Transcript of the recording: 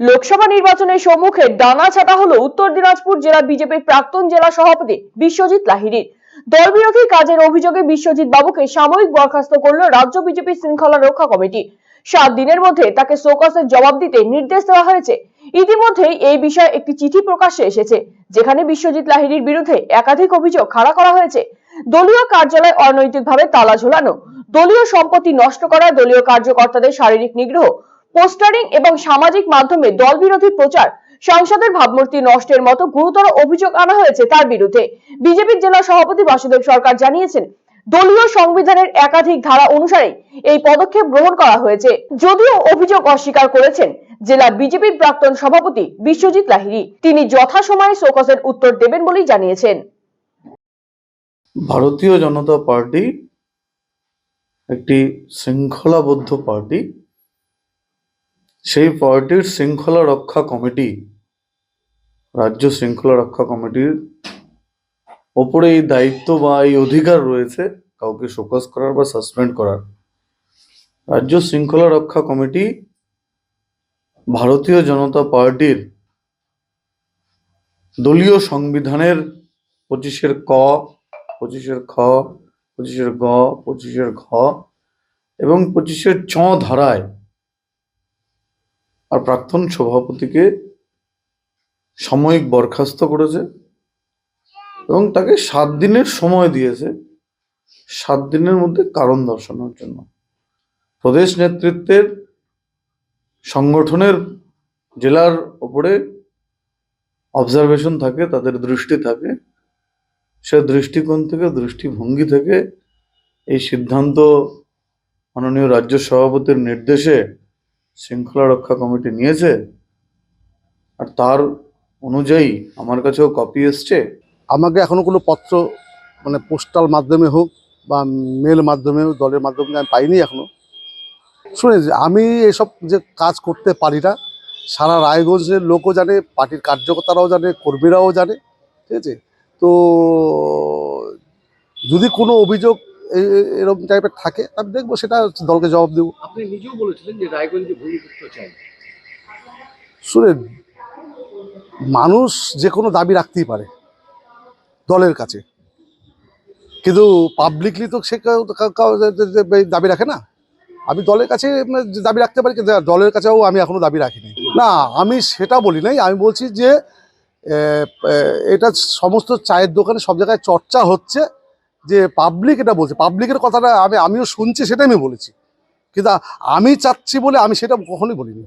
লোকসভা নির্বাচনের সম্মুখে ডানা ছাটা হলো উত্তর দিনাজপুর জেলা বিজেপির প্রাক্তন জেলা সভাপতি বিশ্বজিৎ লাহিড়ির। দল বিরোধী কাজের অভিযোগে বিশ্বজিৎ বাবুকে সাময়িক বরখাস্ত করল রাজ্য বিজেপি শৃঙ্খলা রক্ষা কমিটি। সাত দিনের মধ্যে তাকে শোকসের জবাব দিতে নির্দেশ দেওয়া হয়েছে। ইতিমধ্যেই এই বিষয়ে একটি চিঠি প্রকাশ্যে এসেছে, যেখানে বিশ্বজিৎ লাহিড়ির বিরুদ্ধে একাধিক অভিযোগ খাড়া করা হয়েছে। দলীয় কার্যালয় অনৈতিকভাবে তালা ঝোলানো, দলীয় সম্পত্তি নষ্ট করা, দলীয় কার্যকর্তাদের শারীরিক নিগ্রহ পোস্টারিং এবং সামাজিক মাধ্যমে দল বিরোধী প্রচার, সংসদের ভাবমূর্তি নষ্টের মতো গুরুতর অভিযোগ আনা হয়েছে তার বিরুদ্ধে। বিজেপির জেলা সভাপতি বাসুদেব সরকার জানিয়েছেন, দলীয় সংবিধানের একাধিক ধারা অনুসারে এই পদক্ষেপ গ্রহণ করা হয়েছে। যদিও অভিযোগ অস্বীকার করেছেন জেলা বিজেপির প্রাক্তন সভাপতি বিশ্বজিৎ লাহিড়ী। তিনি যথাসময়ে শোকসের উত্তর দেবেন বলেই জানিয়েছেন। ভারতীয় জনতা পার্টি একটি শৃঙ্খলাবদ্ধ পার্টি। সেই পার্টির শৃঙ্খলা রক্ষা কমিটি, রাজ্য শৃঙ্খলা রক্ষা কমিটির ওপরে এই দায়িত্ব বা এই অধিকার রয়েছে, কাউকে শোকজ করার বা সাসপেন্ড করার। রাজ্য শৃঙ্খলা রক্ষা কমিটি ভারতীয় জনতা পার্টির দলীয় সংবিধানের পঁচিশের ক, পঁচিশের খ, পঁচিশের গ, পঁচিশের ঘ এবং পঁচিশের চ ধারায় আর প্রাক্তন সভাপতিকে সাময়িক বরখাস্ত করেছে এবং তাকে সাত দিনের সময় দিয়েছে, সাত দিনের মধ্যে কারণ দর্শানোর জন্য। প্রদেশ নেতৃত্বের সংগঠনের জেলার ওপরে অবজারভেশন থাকে, তাদের দৃষ্টি থাকে, সে দৃষ্টিকোণ থেকে, দৃষ্টিভঙ্গি থেকে এই সিদ্ধান্ত মাননীয় রাজ্য সভাপতির নির্দেশে শৃঙ্খলা রক্ষা কমিটি নিয়েছে আর তার অনুযায়ী আমার কাছেও কপি এসছে। আমাকে এখনও কোনো পত্র মানে পোস্টাল মাধ্যমে হোক বা মেল মাধ্যমে হোক, দলের মাধ্যমে আমি পাইনি এখনও। শুনে আমি এসব যে কাজ করতে পারি না, সারা রায়গঞ্জের লোকও জানে, পার্টির কার্যকর্তারাও জানে, কর্মীরাও জানে, ঠিক আছে? তো যদি কোনো অভিযোগ এরকম টাইপের থাকে আমি দেখব সেটা দলকে জবাব দেবো। আপনি নিজেও বলেছিলেন যে রায়গঞ্জে ভূমিপুত্র চাই শুনেন মানুষ যে কোনো দাবি রাখতেই পারে দলের কাছে। কিন্তু পাবলিকলি তো সে দাবি রাখে না। আমি দলের কাছে দাবি রাখতে পারি কিন্তু দলের কাছেও আমি এখনও দাবি রাখিনি। না আমি সেটা বলি নাই আমি বলছি যে এটা সমস্ত চায়ের দোকানে সব জায়গায় চর্চা হচ্ছে। যে পাবলিক এটা বলছে। পাবলিকের কথাটা আমি, আমিও শুনছি, সেটাই আমি বলেছি। কিন্তু আমি চাচ্ছি বলে আমি সেটা কখনোই বলিনি।